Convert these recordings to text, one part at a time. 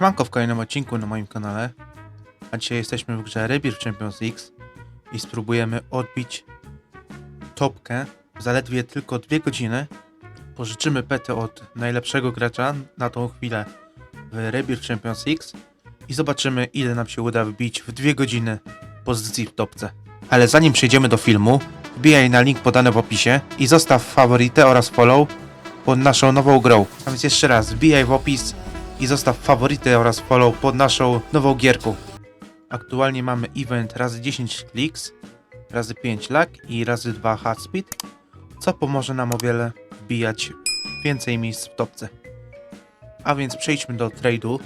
Siemanko w kolejnym odcinku na moim kanale. A dzisiaj jesteśmy w grze Rebirth Champions X i spróbujemy odbić topkę w zaledwie tylko dwie godziny. Pożyczymy pety od najlepszego gracza na tą chwilę w Rebirth Champions X i zobaczymy ile nam się uda wbić w dwie godziny pozycji w topce. Ale zanim przejdziemy do filmu, wbijaj na link podany w opisie i zostaw faworytę oraz follow pod naszą nową grą. A więc jeszcze raz, wbijaj w opis i zostaw faworyty oraz follow pod naszą nową gierką. Aktualnie mamy event razy 10 kliks, razy 5 lag i razy 2 hard speed, co pomoże nam o wiele wbijać więcej miejsc w topce. A więc przejdźmy do trade'u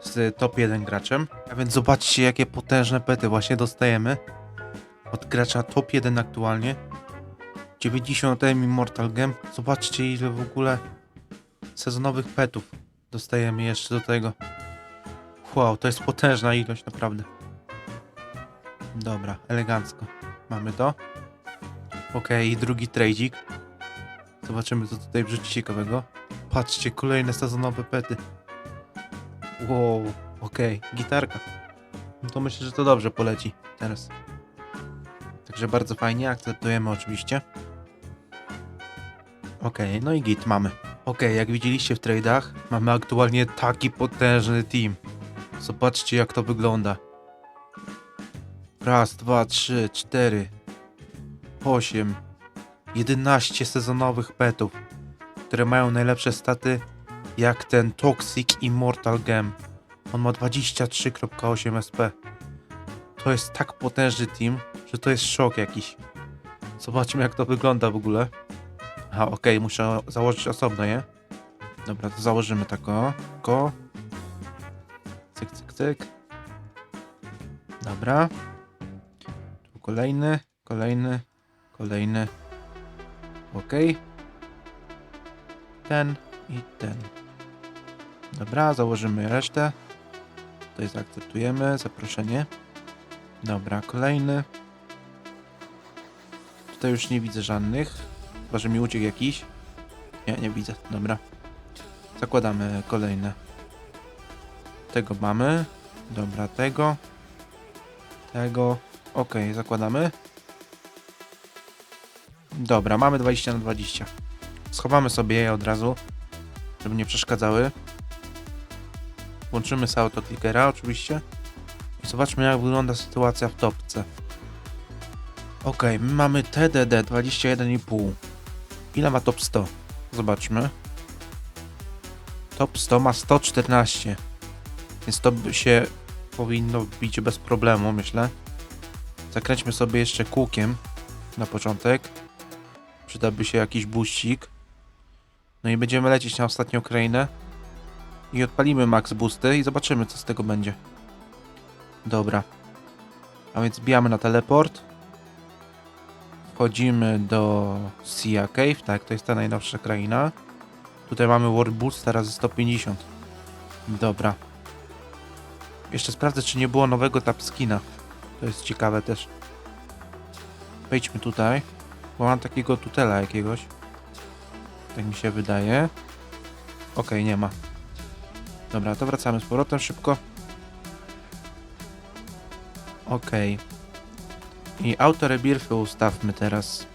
z top 1 graczem. A więc zobaczcie jakie potężne pety właśnie dostajemy od gracza top 1 aktualnie. 90 Immortal Gem. Zobaczcie ile w ogóle sezonowych petów dostajemy jeszcze do tego. Wow, to jest potężna ilość, naprawdę. Dobra, elegancko. Mamy to. Okej, drugi trade'ik. Zobaczymy, co tutaj wrzuci ciekawego. Patrzcie, kolejne sezonowe pety. Wow, okej, gitarka. No to myślę, że to dobrze poleci teraz. Także bardzo fajnie, akceptujemy oczywiście. Okej, no i git mamy. Okej, jak widzieliście w trade'ach, mamy aktualnie taki potężny team. Zobaczcie jak to wygląda. Raz, dwa, trzy, cztery, osiem, jedenaście sezonowych petów, które mają najlepsze staty jak ten Toxic Immortal Gem. On ma 23.8 SP. To jest tak potężny team, że to jest szok jakiś. Zobaczmy jak to wygląda w ogóle. Aha, okej, muszę założyć osobno je. Dobra, to założymy tak o. Ko. Cyk, cyk, cyk. Dobra. Tu kolejny, kolejny, kolejny. Okej. Ten i ten. Dobra, założymy resztę. Tutaj zaakceptujemy zaproszenie. Dobra, kolejny. Tutaj już nie widzę żadnych. Chyba, że mi uciekł jakiś. Nie, nie widzę. Dobra. Zakładamy kolejne. Tego mamy. Dobra, tego. Tego. Ok, zakładamy. Dobra, mamy 20 na 20. Schowamy sobie je od razu, żeby nie przeszkadzały. Włączymy z autoklikera oczywiście. I zobaczmy jak wygląda sytuacja w topce. Ok, my mamy TDD 21,5. Ile ma top 100? Zobaczmy. Top 100 ma 114. Więc to się powinno wbić bez problemu, myślę. Zakręćmy sobie jeszcze kółkiem na początek. Przydałby się jakiś buścik. No i będziemy lecieć na ostatnią krainę. I odpalimy max boosty i zobaczymy co z tego będzie. Dobra. A więc bijamy na teleport. Wchodzimy do Sea Cave, tak, to jest ta najnowsza kraina. Tutaj mamy World Boost, teraz 150. Dobra. Jeszcze sprawdzę, czy nie było nowego tapskina. To jest ciekawe też. Wejdźmy tutaj, bo mam takiego tutela jakiegoś. Tak mi się wydaje. Okej, nie ma. Dobra, to wracamy z powrotem szybko. Okej. I auto rebirthy ustawmy teraz.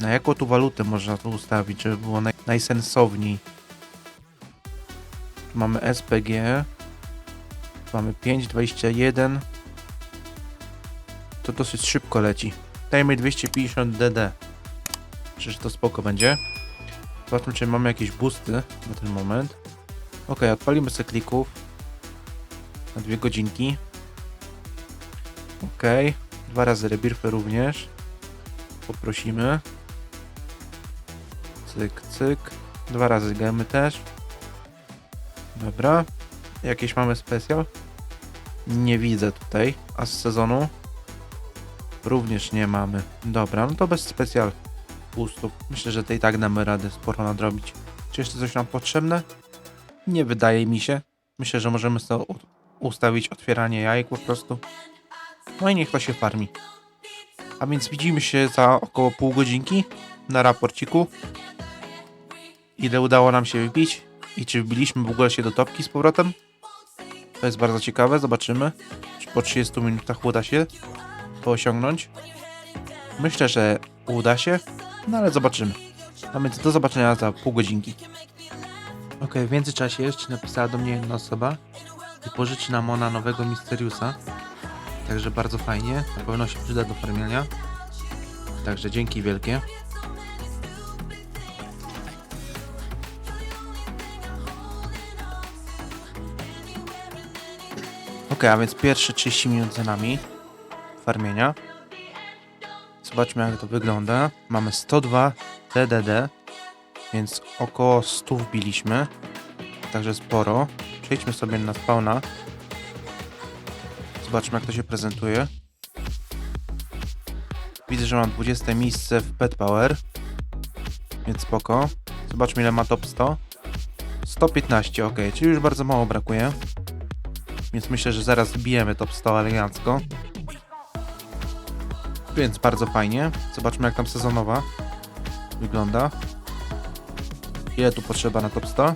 Na jaką tu walutę można tu ustawić, żeby było naj najsensowniej? Tu mamy SPG. Tu mamy 5,21. To dosyć szybko leci. Dajmy 250 DD. Przecież to spoko będzie. Zobaczmy, czy mamy jakieś boosty na ten moment. Ok, odpalimy sobie klików. Na dwie godzinki. Ok. Dwa razy rebirfy również. Poprosimy. Cyk, cyk. Dwa razy gemy też. Dobra. Jakieś mamy specjal? Nie widzę tutaj. A z sezonu? Również nie mamy. Dobra, no to bez specjal boostów. Myślę, że tej tak damy radę sporo nadrobić. Czy jeszcze coś nam potrzebne? Nie wydaje mi się. Myślę, że możemy sobie ustawić otwieranie jajek po prostu. No i niech to się farmi. A więc widzimy się za około pół godzinki na raporciku. Ile udało nam się wbić I czy wbiliśmy w ogóle się do topki z powrotem? To jest bardzo ciekawe, zobaczymy. Czy po 30 minutach uda się to osiągnąć? Myślę, że uda się, no ale zobaczymy. A więc do zobaczenia za pół godzinki. Ok, w międzyczasie jeszcze napisała do mnie jedna osoba i pożyczy nam ona nowego Mysteriusa. Także bardzo fajnie, na pewno się przyda do farmienia. Także dzięki wielkie. Ok, a więc pierwsze 30 minut za nami farmienia. Zobaczmy jak to wygląda. Mamy 102 TDD, więc około 100 wbiliśmy. Także sporo. Przejdźmy sobie na spawna. Zobaczmy jak to się prezentuje. Widzę, że mam 20 miejsce w Pet Power. Więc spoko. Zobaczmy ile ma top 100. 115, ok, czyli już bardzo mało brakuje. Więc myślę, że zaraz zbijemy top 100 elegancko. Więc bardzo fajnie. Zobaczmy jak tam sezonowa wygląda. Ile tu potrzeba na top 100?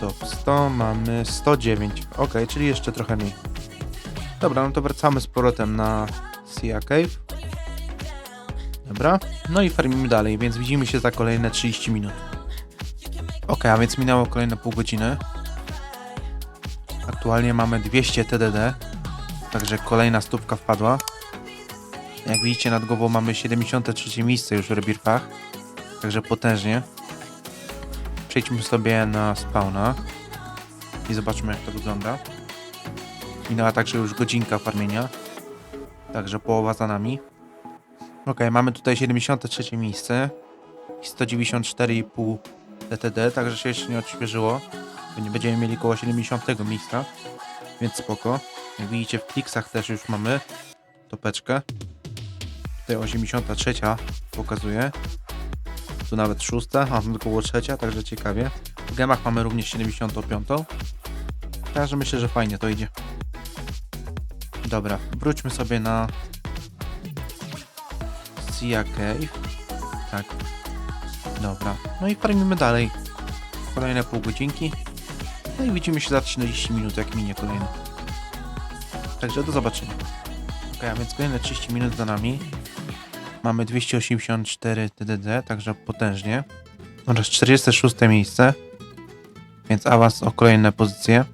Top 100 mamy 109. Ok, czyli jeszcze trochę mniej. Dobra, no to wracamy z powrotem na Sea Cave. Dobra, no i farmimy dalej, więc widzimy się za kolejne 30 minut. Ok, a więc minęło kolejne pół godziny. Aktualnie mamy 200 TDD, także kolejna stówka wpadła. Jak widzicie nad głową mamy 73 miejsce już w rebirfach, także potężnie. Przejdźmy sobie na spawna i zobaczmy jak to wygląda. Minęła także już godzinka farmienia, także połowa za nami. Ok, mamy tutaj 73 miejsce i 194,5 DTD, także się jeszcze nie odświeżyło. Nie będziemy mieli koło 70 miejsca, więc spoko. Jak widzicie w kliksach też już mamy topeczkę. Tutaj 83 pokazuje. Tu nawet 6, a tu około trzecia, także ciekawie. W gemach mamy również 75. Także myślę, że fajnie to idzie. Dobra, wróćmy sobie na Sea Cave. Tak. Dobra. No i farmimy dalej. Kolejne pół godzinki. No i widzimy się za 30 minut, jak minie kolejne. Także do zobaczenia. Ok, a więc kolejne 30 minut za nami. Mamy 284 TDD, także potężnie. Oraz 46 miejsce. Więc awans o kolejne pozycje.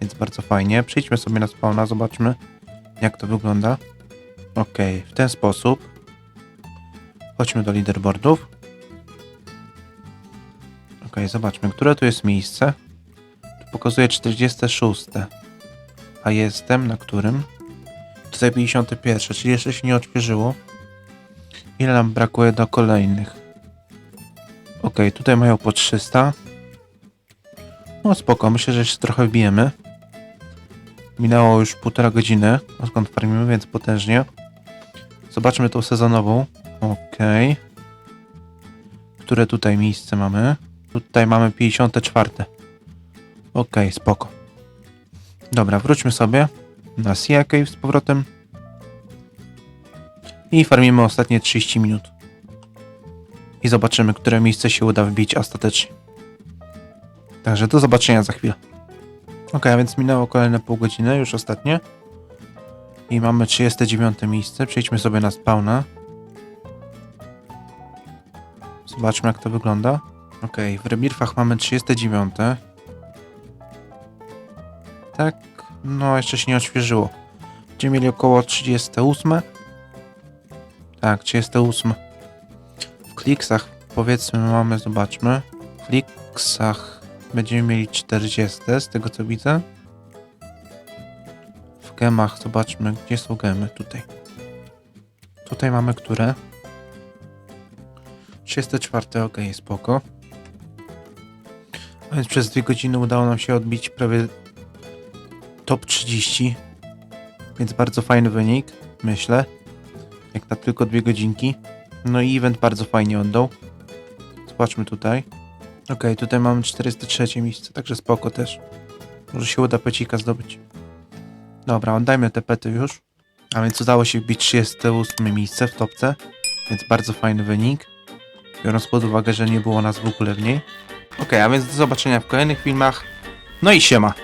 Więc bardzo fajnie. Przejdźmy sobie na spawna, zobaczmy jak to wygląda. Ok, w ten sposób. Chodźmy do leaderboardów. Ok, zobaczmy, które tu jest miejsce. Tu pokazuje 46. A jestem na którym? Tutaj 51, czyli jeszcze się nie odświeżyło. Ile nam brakuje do kolejnych? Ok, tutaj mają po 300. No spoko, myślę, że się trochę wbijemy. Minęło już półtora godziny, odkąd farmimy, więc potężnie. Zobaczmy tą sezonową. Ok. Które tutaj miejsce mamy? Tutaj mamy 54. Ok, spoko. Dobra, wróćmy sobie na Sea Cave z powrotem. I farmimy ostatnie 30 minut. I zobaczymy, które miejsce się uda wbić ostatecznie. Także do zobaczenia za chwilę. Ok, a więc minęło kolejne pół godziny, już ostatnie. I mamy 39 miejsce. Przejdźmy sobie na spawna. Zobaczmy jak to wygląda. Ok, w rebirfach mamy 39. Tak, no jeszcze się nie odświeżyło. Będziemy mieli około 38. Tak, 38. W kliksach powiedzmy mamy, zobaczmy. W kliksach będziemy mieli 40 z tego co widzę. W gemach zobaczmy, gdzie są gemy. Tutaj. Tutaj mamy które? 34, ok, spoko. A więc przez dwie godziny udało nam się odbić prawie top 30. Więc bardzo fajny wynik, myślę. Jak na tylko dwie godzinki. No i event bardzo fajnie oddał. Zobaczmy tutaj. Ok, tutaj mamy 403 miejsce, także spoko też. Może się uda pecika zdobyć. Dobra, oddajmy te pety już. A więc udało się wbić 38 miejsce w topce, więc bardzo fajny wynik. biorąc pod uwagę, że nie było nas w ogóle w niej. Okej, a więc do zobaczenia w kolejnych filmach. No i siema.